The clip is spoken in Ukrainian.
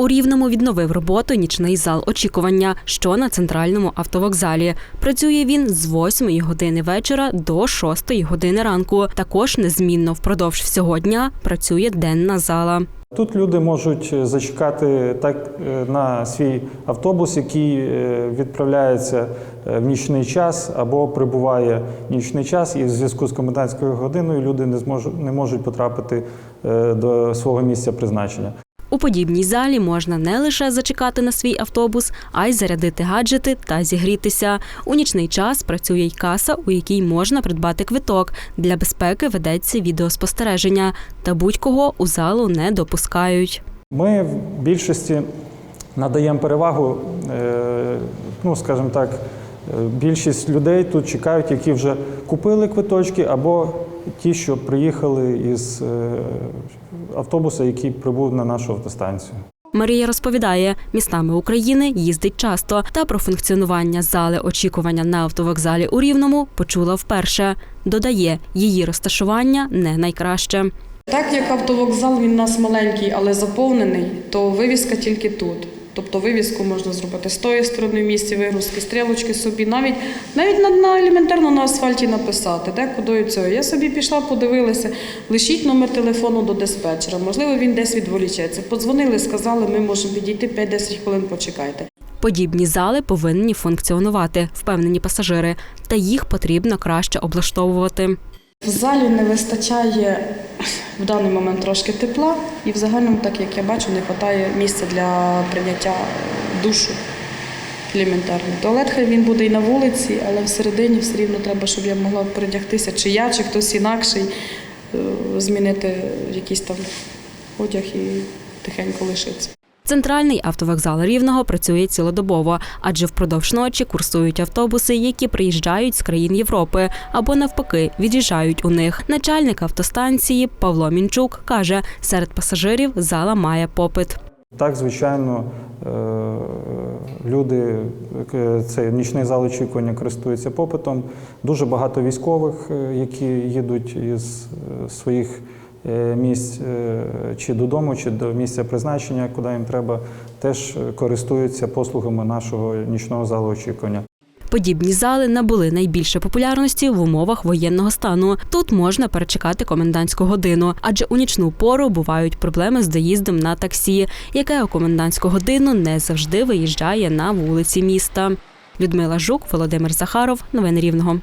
У Рівному відновив роботу нічний зал очікування, що на центральному автовокзалі. Працює він з 8 години вечора до 6 години ранку. Також незмінно впродовж всього дня працює денна зала. Тут люди можуть зачекати так е, на свій автобус, який е, відправляється е, в нічний час або прибуває в нічний час, і в зв'язку з комендантською годиною люди не зможуть не можуть потрапити е, до свого місця призначення. У подібній залі можна не лише зачекати на свій автобус, а й зарядити гаджети та зігрітися. У нічний час працює й каса, у якій можна придбати квиток. Для безпеки ведеться відеоспостереження, та будь-кого у залу не допускають. Ми в більшості надаємо перевагу, е, ну скажімо так, е, більшість людей тут чекають, які вже купили квиточки, або ті, що приїхали із е, автобуса, який прибув на нашу автостанцію. Марія розповідає, містами України їздить часто, та про функціонування зали очікування на автовокзалі у Рівному почула вперше. Додає, її розташування не найкраще. Так як автовокзал він у нас маленький, але заповнений, то вивіска тільки тут. Тобто вивіску можна зробити з тої сторони в місці вигрузки, стрілочки собі, навіть навіть на, на елементарно на асфальті написати, де куди цього. Я собі пішла, подивилася, лишіть номер телефону до диспетчера. Можливо, він десь відволічеться. Подзвонили, сказали, ми можемо відійти 5-10 хвилин, почекайте. Подібні зали повинні функціонувати, впевнені пасажири, та їх потрібно краще облаштовувати. В залі не вистачає в даний момент трошки тепла, і в загальному, так як я бачу, не вистачає місця для прийняття душу елементарно. Туалет хай він буде і на вулиці, але всередині все рівно треба, щоб я могла передягтися, чи я, чи хтось інакший, е, змінити якийсь там одяг і тихенько лишитися. Центральний автовокзал Рівного працює цілодобово, адже впродовж ночі курсують автобуси, які приїжджають з країн Європи або навпаки від'їжджають у них. Начальник автостанції Павло Мінчук каже, серед пасажирів зала має попит. Так, звичайно, е, люди, е, цей нічний зал очікування користуються попитом. Дуже багато військових, е, які їдуть із своїх місць е, чи додому, чи до місця призначення, куди їм треба, теж користуються послугами нашого нічного залу очікування. Подібні зали набули найбільше популярності в умовах воєнного стану. Тут можна перечекати комендантську годину, адже у нічну пору бувають проблеми з доїздом на таксі, яке у комендантську годину не завжди виїжджає на вулиці міста. Людмила Жук, Володимир Захаров. Новини Рівного.